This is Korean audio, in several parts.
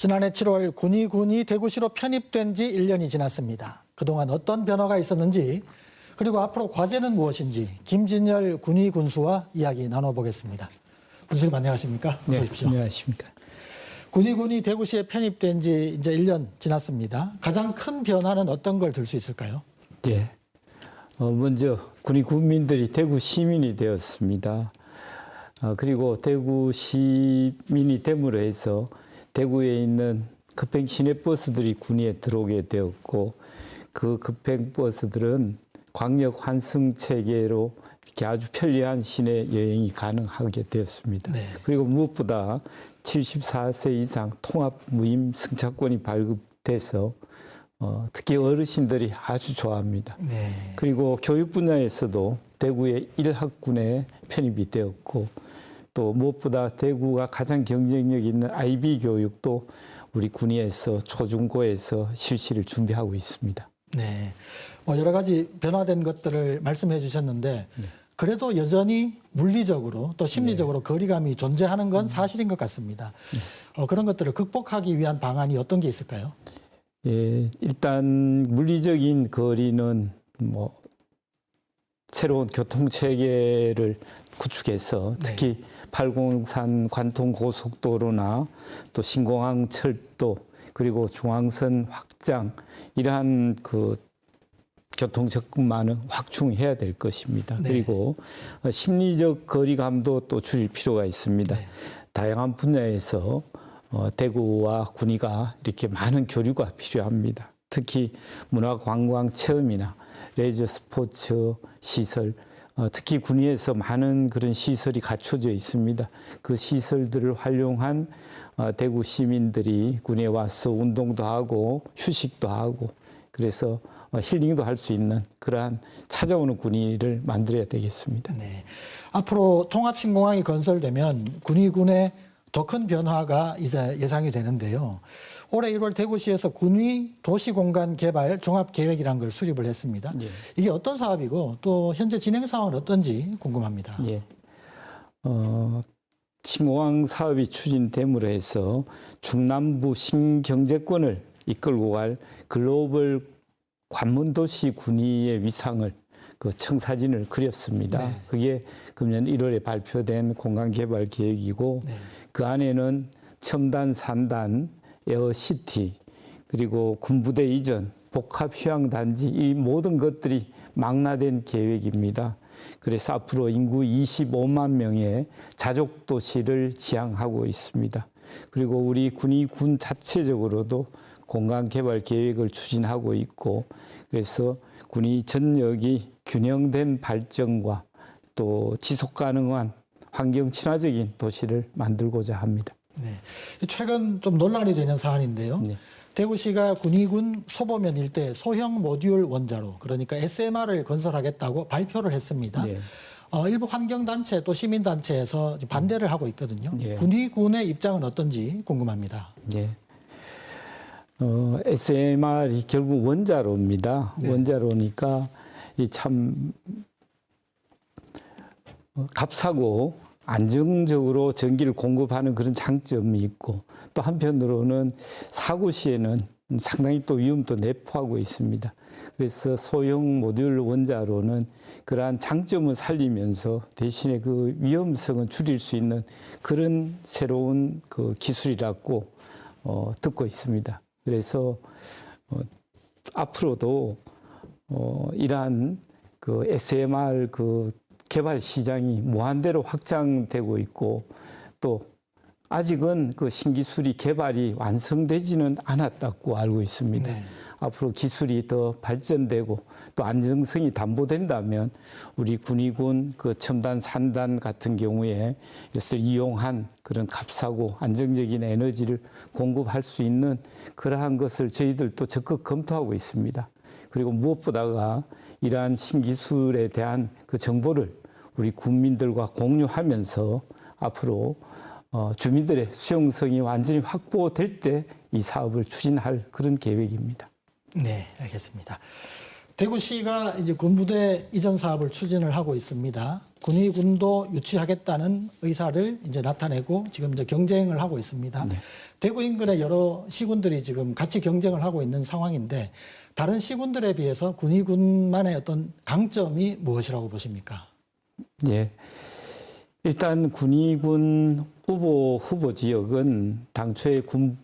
지난해 7월 군의군이 대구시로 편입된 지 1년이 지났습니다. 그동안 어떤 변화가 있었는지 그리고 앞으로 과제는 무엇인지 김진열 군의 군수와 이야기 나눠보겠습니다. 군수님 안녕하십니까? 어서 네, 오십시오. 안녕하십니까. 군의군이 대구시에 편입된 지 이제 1년 지났습니다. 가장 큰 변화는 어떤 걸 들 수 있을까요? 예. 어, 먼저 군이 국민들이 대구 시민이 되었습니다. 어, 그리고 대구 시민이 됨으로 해서 대구에 있는 급행 시내버스들이 군위에 들어오게 되었고 그 급행 버스들은 광역 환승 체계로 이렇게 아주 편리한 시내 여행이 가능하게 되었습니다. 네. 그리고 무엇보다 74세 이상 통합 무임 승차권이 발급돼서 어, 특히 어르신들이 아주 좋아합니다. 네. 그리고 교육 분야에서도 대구의 일학군에 편입이 되었고 또 무엇보다 대구가 가장 경쟁력 있는 IB 교육도 우리 군위에서 초중고에서 실시를 준비하고 있습니다. 네. 뭐 여러 가지 변화된 것들을 말씀해 주셨는데 그래도 여전히 물리적으로 또 심리적으로 거리감이 존재하는 건 사실인 것 같습니다. 어, 그런 것들을 극복하기 위한 방안이 어떤 게 있을까요? 예, 일단 물리적인 거리는 뭐 새로운 교통 체계를 구축해서 네. 특히 팔공산 관통 고속도로나 또 신공항 철도 그리고 중앙선 확장 이러한 그 교통 접근만은 확충해야 될 것입니다. 네. 그리고 어, 심리적 거리감도 또 줄일 필요가 있습니다. 네. 다양한 분야에서 어, 대구와 군위가 이렇게 많은 교류가 필요합니다. 특히 문화 관광 체험이나 레저 스포츠 시설, 어, 특히 군위에서 많은 그런 시설이 갖춰져 있습니다. 그 시설들을 활용한 어, 대구 시민들이 군에 와서 운동도 하고 휴식도 하고 그래서 어, 힐링도 할 수 있는 그러한 찾아오는 군위를 만들어야 되겠습니다. 네. 앞으로 통합신공항이 건설되면 군위군의 더 큰 변화가 이제 예상이 되는데요. 올해 1월 대구시에서 군위 도시공간 개발 종합계획이라는 걸 수립을 했습니다. 예. 이게 어떤 사업이고 또 현재 진행 상황은 어떤지 궁금합니다. 예. 어, 신공항 사업이 추진됨으로 해서 중남부 신경제권을 이끌고 갈 글로벌 관문도시 군위의 위상을 그 청사진을 그렸습니다. 네. 그게 금년 1월에 발표된 공간개발 계획이고 네. 그 안에는 첨단 산단, 에어시티, 그리고 군부대 이전, 복합 휴양 단지 이 모든 것들이 망라된 계획입니다. 그래서 앞으로 인구 25만 명의 자족 도시를 지향하고 있습니다. 그리고 우리 군이 군 자체적으로도 공간 개발 계획을 추진하고 있고 그래서 군이 전역이 균형된 발전과 또 지속 가능한 환경 친화적인 도시를 만들고자 합니다. 네. 최근 좀 논란이 되는 사안인데요. 네. 대구시가 군위군 소보면 일대 소형 모듈 원자로 그러니까 SMR을 건설하겠다고 발표를 했습니다. 네. 어, 일부 환경단체 또 시민단체에서 반대를 하고 있거든요. 예. 군위군의 입장은 어떤지 궁금합니다. 예. 어, SMR이 결국 원자로입니다. 네. 원자로니까 이참 어, 값싸고 안정적으로 전기를 공급하는 그런 장점이 있고 또 한편으로는 사고 시에는 상당히 또 위험도 내포하고 있습니다. 그래서 소형 모듈 원자로는 그러한 장점을 살리면서 대신에 그 위험성은 줄일 수 있는 그런 새로운 그 기술이라고 어, 듣고 있습니다. 그래서 어, 앞으로도 어, 이러한 그 SMR 그 개발 시장이 무한대로 확장되고 있고 또 아직은 그 신기술이 개발이 완성되지는 않았다고 알고 있습니다. 네. 앞으로 기술이 더 발전되고 또 안정성이 담보된다면 우리 군의군 그 첨단 산단 같은 경우에 이것을 이용한 그런 값싸고 안정적인 에너지를 공급할 수 있는 그러한 것을 저희들도 적극 검토하고 있습니다. 그리고 무엇보다가 이러한 신기술에 대한 그 정보를 우리 국민들과 공유하면서 앞으로 어, 주민들의 수용성이 완전히 확보될 때 이 사업을 추진할 그런 계획입니다. 네, 알겠습니다. 대구시가 이제 군부대 이전 사업을 추진을 하고 있습니다. 군의군도 유치하겠다는 의사를 이제 나타내고 지금 이제 경쟁을 하고 있습니다. 대구 인근의 여러 시군들이 지금 같이 경쟁을 하고 있는 상황인데 다른 시군들에 비해서 군의군만의 어떤 강점이 무엇이라고 보십니까? 예. 일단 군의군 후보 후보 지역은 당초에 군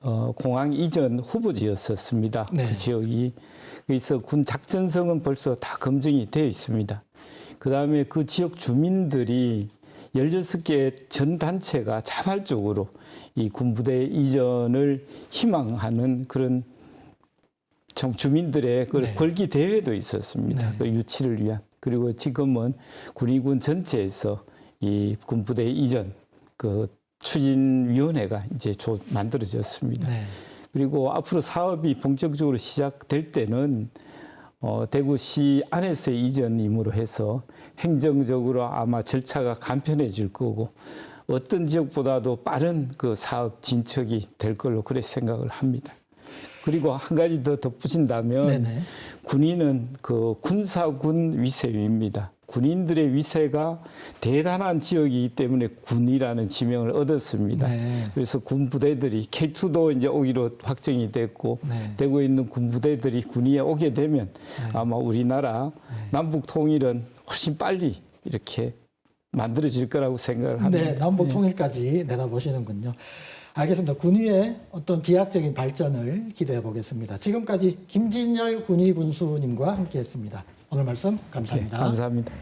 어, 공항 이전 후보지였었습니다. 네. 그 지역이 그래서 군 작전성은 벌써 다 검증이 되어 있습니다. 그 다음에 그 지역 주민들이 16개 전 단체가 자발적으로 이 군부대 이전을 희망하는 그런 정 주민들의 그 네. 걸기 대회도 있었습니다. 네. 그 유치를 위한 그리고 지금은 군의군 전체에서 이 군부대 이전 그 추진위원회가 이제 조, 만들어졌습니다. 네. 그리고 앞으로 사업이 본격적으로 시작될 때는 어, 대구시 안에서의 이전임으로 해서 행정적으로 아마 절차가 간편해질 거고 어떤 지역보다도 빠른 그 사업 진척이 될 걸로 그렇게 생각을 합니다. 그리고 한 가지 더 덧붙인다면 네네. 군인은 그 군사군 위세입니다. 군인들의 위세가 대단한 지역이기 때문에 군이라는 지명을 얻었습니다. 네. 그래서 군 부대들이 K2도 이제 오기로 확정이 됐고 네. 되고 있는 군 부대들이 군위에 오게 되면 네. 아마 우리나라 남북 통일은 훨씬 빨리 이렇게 만들어질 거라고 생각을 합니다. 네, 남북 통일까지 내다보시는군요. 알겠습니다. 군위의 어떤 비약적인 발전을 기대해 보겠습니다. 지금까지 김진열 군위 군수님과 함께했습니다. 오늘 말씀 감사합니다. 네, 감사합니다.